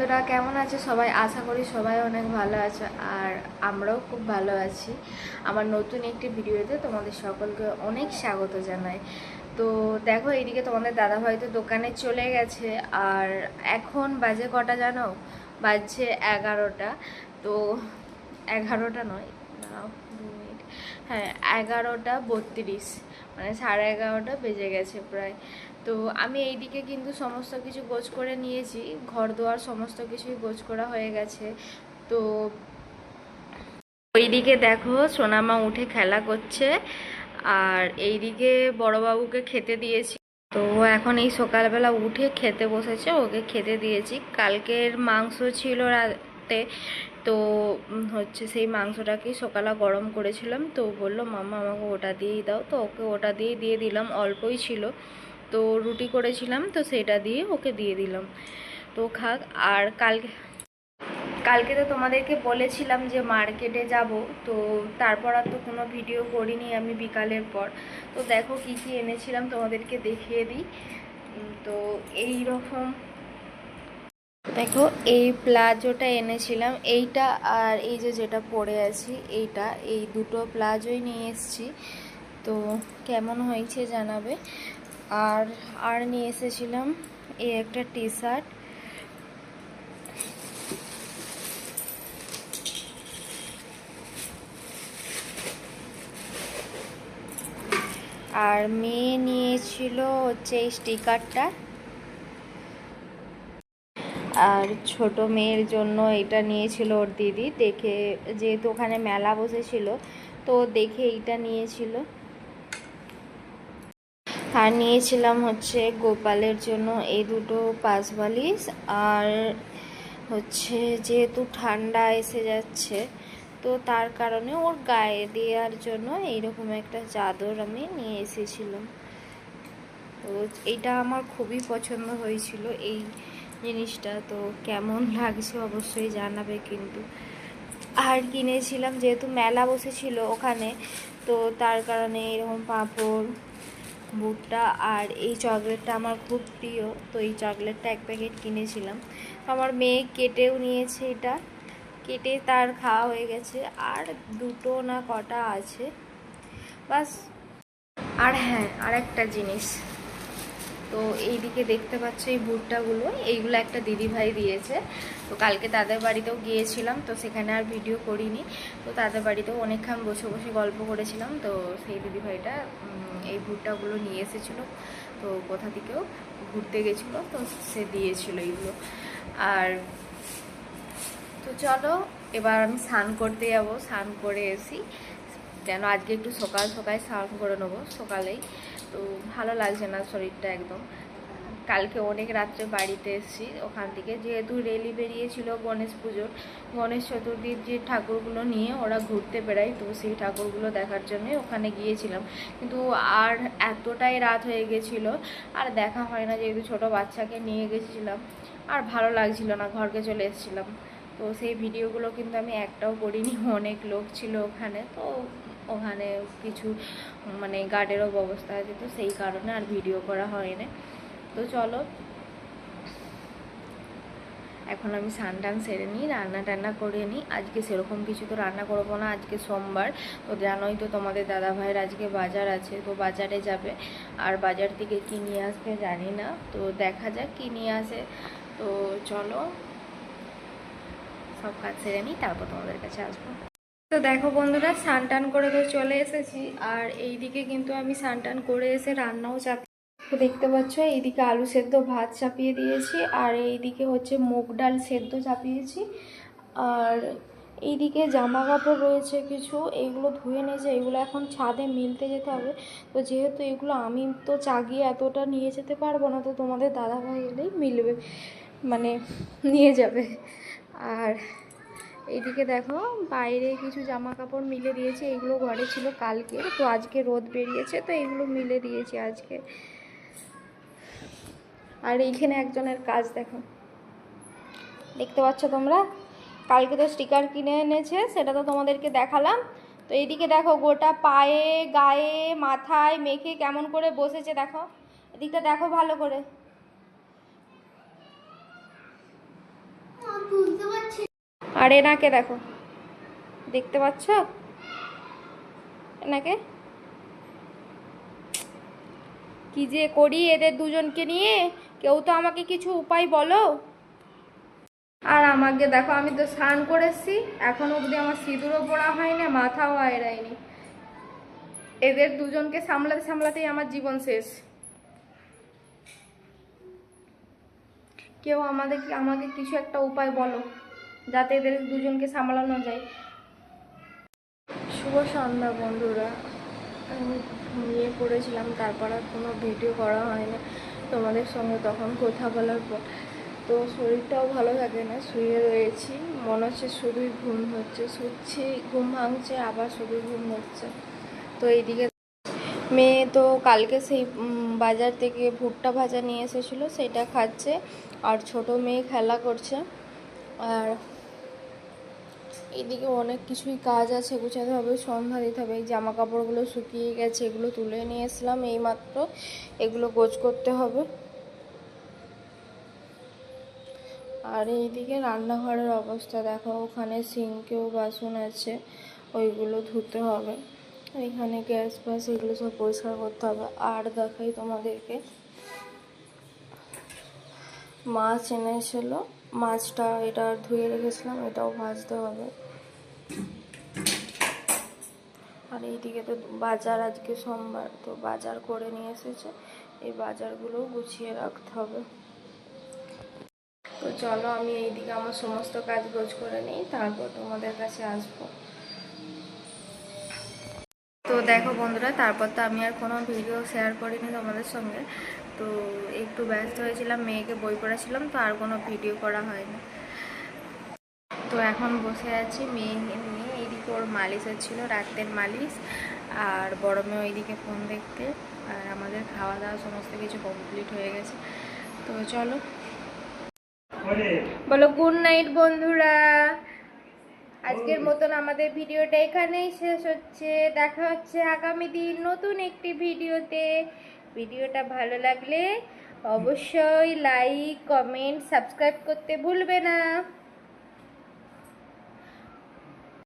বন্ধুরা, কেমন আছে? সবাই আশা করি সবাই অনেক ভালো আছে আর আমরাও খুব ভালো আছি। আমার নতুন একটি ভিডিওতে তোমাদের সকলকে অনেক স্বাগত জানাই। তো দেখো, এইদিকে তোমাদের দাদাভাই তো দোকানে চলে গেছে আর এখন বাজে কটা জানো? বাজছে এগারোটা। তো এগারোটা নয় মিনিট। হ্যাঁ এগারোটা বত্রিশ মানে সাড়ে এগারোটা বেজে গেছে প্রায়। তো আমি এইদিকে কিন্তু সমস্ত কিছু গোছ করে নিয়েছি। ঘর দুয়ার সমস্ত কিছুই গোছ করা হয়ে গেছে। তো ওইদিকে দেখো সোনামা উঠে খেলা করছে। আর এইদিকে বড়বাবুকে খেতে দিয়েছি। তো এখন এই সকালবেলা উঠে খেতে বসেছে, ওকে খেতে দিয়েছি। কালকের মাংস ছিল রাতে, তো হচ্ছে সেই মাংসটাকেই সকালে গরম করেছিলাম। তো বলল মামা আমাকে ওটা দিয়েই দাও। তো ওকে ওটা দিয়ে দিয়ে দিলাম, অল্পই ছিল। তো রুটি করেছিলাম, তো সেটা দিয়ে ওকে দিয়ে দিলাম। তো খাক, আর কালকে কালকে তো তোমাদেরকে বলেছিলাম যে মার্কেটে যাব, তো তারপর আর তো কোনো ভিডিও করিনি আমি বিকালের পর। তো দেখো কি কি এনেছিলাম, তোমাদেরকে দেখিয়ে দিই। তো এই রকম দেখো, এই প্লাজোটা এনেছিলাম, এইটা আর এই যে যেটা পরে আছি, এইটা, এই দুটো প্লাজোই নিয়ে এসেছি। তো কেমন হয়েছে জানাবে? আর আর নিয়ে এসেছিলাম এই একটা টি শার্ট আর মেয়ে নিয়েছিল হচ্ছে এই স্টিকারটা। আর ছোট মেয়ের জন্য এটা নিয়েছিল ওর দিদি। দেখে, যেহেতু ওখানে মেলা বসেছিল, তো দেখে এইটা নিয়েছিল। আর নিয়েছিলাম হচ্ছে গোপালের জন্য। এই দুটো পাঁচ বালিশ আর হচ্ছে যেহেতু ঠান্ডা এসে যাচ্ছে, তো তার কারণে ওর গায়ে দেওয়ার জন্য এইরকম একটা চাদর আমি নিয়ে এসেছিলাম। তো এইটা আমার খুবই পছন্দ হয়েছিল এই জিনিসটা। তো কেমন লাগছে অবশ্যই জানাবে কিন্তু। আর কিনেছিলাম যেহেতু মেলা বসেছিল ওখানে, তো তার কারণে এরকম পাঁপড় ভুট্টা আর এই চকলেটটা আমার খুব প্রিয়। তো এই চকলেটটা এক প্যাকেট কিনেছিলাম। আমার মেয়ে কেটেও নিয়েছে এটা। কেটে তার খাওয়া হয়ে গেছে। আর দুটো না কটা আছে। বাস। আর হ্যাঁ আর একটা জিনিস। তো এইদিকে দেখতে পাচ্ছ এই ভুট্টাগুলো এইগুলো একটা দিদিভাই দিয়েছে। তো কালকে তাদের বাড়িতেও গিয়েছিলাম, তো সেখানে আর ভিডিও করিনি। তো তাদের বাড়িতেও অনেকক্ষণ বসে বসে গল্প করেছিলাম। তো সেই দিদিভাইটা এই ভুট্টাগুলো নিয়ে এসেছিল। তো কোথা থেকেও ঘুরতে গেছিল, তো সে দিয়েছিল এইগুলো। আর তো চলো, এবার আমি স্নান করতে যাব। স্নান করে এসি। যেন আজকে একটু সকাল সকাল স্নান করে নেব, সকালেই। তো ভালো লাগছে না শরীরটা একদম। কালকে অনেক রাত্রে বাড়িতে এসেছি, ওখান থেকে যেহেতু রেলি বেরিয়েছিল গণেশ পুজোর, গণেশ চতুর্থীর যে ঠাকুরগুলো নিয়ে ওরা ঘুরতে বেড়ায়, তো সেই ঠাকুরগুলো দেখার জন্যই ওখানে গিয়েছিলাম। কিন্তু আর এতটাই রাত হয়ে গেছিল, আর দেখা হয় না যেহেতু ছোট বাচ্চাকে নিয়ে গেছিলাম, আর ভালো লাগছিল না, ঘরকে চলে এসেছিলাম। তো সেই ভিডিওগুলো কিন্তু আমি একটাও করিনি, অনেক লোক ছিল ওখানে, তো ওখানে কিছু মানে গার্ডেরও ব্যবস্থা আছে, তো সেই কারণে আর ভিডিও করা হয়নি। তো চলো, এখন আমি স্নান টান সেরে নিই রান্না টান্না করে নিই। আজকে সেরকম কিছু তো রান্না করব না, আজকে সোমবার। তো জানোই তো তোমাদের দাদা ভাইয়ের আজকে বাজার আছে, তো বাজারে যাবে। আর বাজার থেকে কী নিয়ে আসবে জানি না, তো দেখা যাক কী নিয়ে আসে। তো চলো, সব কাজ সেরে নিই, তারপর তোমাদের কাছে আসব। তো দেখো বন্ধুরা স্নান টান করে তো চলে এসেছি, আর এইদিকে কিন্তু আমি স্নান টান করে এসে রান্নাও চাপ তো দেখতে পাচ্ছ, এইদিকে আলু সেদ্ধ ভাত চাপিয়ে দিয়েছি, আর এইদিকে হচ্ছে মুগ ডাল সেদ্ধ চাপিয়েছি। আর এইদিকে জামা কাপড় রয়েছে কিছু এইগুলো ধুয়ে নিয়েছে, এগুলো এখন ছাদে মিলতে যেতে হবে। তো যেহেতু এগুলো আমি তো চাগিয়ে এতটা নিয়ে যেতে পারব না, তো তোমাদের দাদাভাই এলেই মিলবে মানে নিয়ে যাবে। আর এইদিকে দেখো, বাইরে কিছু জামা কাপড় মিলে দিয়েছে এইগুলো ঘরে ছিল কালকে, তো আজকে রোদ বেরিয়েছে, তো এইগুলো মিলে দিয়েছি আজকে। আর এইখানে একজনের কাজ দেখো। দেখতে পাচ্ছ তোমরা? কালকে তো স্টিকার কিনে এনেছে, সেটা তো তোমাদেরকে দেখালাম। তো এইদিকে দেখো, গোটা পায়ে, গায়ে, মাথায় মেখে কেমন করে বসেছে দেখো। এদিকটা দেখো ভালো করে। আর এনাকে দেখো। দেখতে পাচ্ছ? এনাকে? কি যে করি এদের দুজনকে নিয়ে? কেউ তো আমাকে কিছু উপায় বলো? আর আমাকে দেখো, আমি তো স্নান করেছি এখন অবধি আমার সিঁদুরও পড়া হয়নি, মাথাও আয়রায়নি এদের দুজনকে সামলাতে সামলাতেই আমার জীবন শেষ। কেউ আমাদের আমাকে কিছু একটা উপায় বলো? যাতে এদের দুজনকে সামলানো যায়। শুভ সন্ধ্যা, বন্ধুরা। আমি ঘুমিয়ে পড়েছিলাম, তারপর আর কোনো ভিডিও করা হয় না তোমাদের সঙ্গে তখন কথা বলার পর। তো শরীরটাও ভালো থাকে না, শুয়ে রয়েছি। মনে হচ্ছে শুধুই ঘুম হচ্ছে। শুচ্ছি, ঘুম ভাঙছে, আবার শুধুই ঘুম হচ্ছে। তো এইদিকে মেয়ে তো কালকে সেই বাজার থেকে ভুট্টা ভাজা নিয়ে এসেছিল, সেটা খাচ্ছে। আর ছোট মেয়ে খেলা করছে। আর এদিকে অনেক কিছুই কাজ আছে গুছাতে হবে, সন্ধ্যা দিতে হবে। এই জামা কাপড়গুলো শুকিয়ে গেছে, এগুলো তুলে নিয়ে এসলাম এইমাত্র। এগুলো গোছ করতে হবে। আর এইদিকে রান্নাঘরের অবস্থা, দেখো, ওখানে সিঙ্কেও বাসন আছে, ওইগুলো ধুতে হবে। এখানে গ্যাস ফ্যাস এগুলো সব পরিষ্কার করতে হবে। আর দেখাই তোমাদেরকে, মাছ এনেছিল মাছটা এটা ধুয়ে রেখেছিলাম, এটাও ভাজতে হবে। আর এইদিকে তো বাজার আজকে সোমবার, তো বাজার করে নিয়ে এসেছে। এই বাজারগুলোও গুছিয়ে রাখতে হবে। তো চলো আমি এইদিকে আমার সমস্ত কাজ গোজ করে নিই, তারপর তোমাদের কাছে আসব। তো দেখো বন্ধুরা, তারপর তো আমি আর কোনো ভিডিও শেয়ার করিনি তোমাদের সঙ্গে। তো একটু ব্যস্ত হয়েছিলাম, মেয়েকে বই পড়াছিলাম তো আর কোনো ভিডিও করা হয়নি। তো এখন বসে আছি মেয়েকে নিয়ে এইদিকে ওর মালিশ হচ্ছিল রাতের মালিশ, আর বড় মেয়ে ওইদিকে ফোন দেখতে, আর আমাদের খাওয়া দাওয়া সমস্ত কিছু কমপ্লিট হয়ে গেছে। তো চলো। বলো গুড নাইট বন্ধুরা। আজকের মতন আমাদের ভিডিওটা এখানেই শেষ হচ্ছে। দেখা হচ্ছে আগামী দিন নতুন একটি ভিডিওতে। ভিডিওটা ভালো লাগলে অবশ্যই লাইক কমেন্ট সাবস্ক্রাইব করতে ভুলবে না।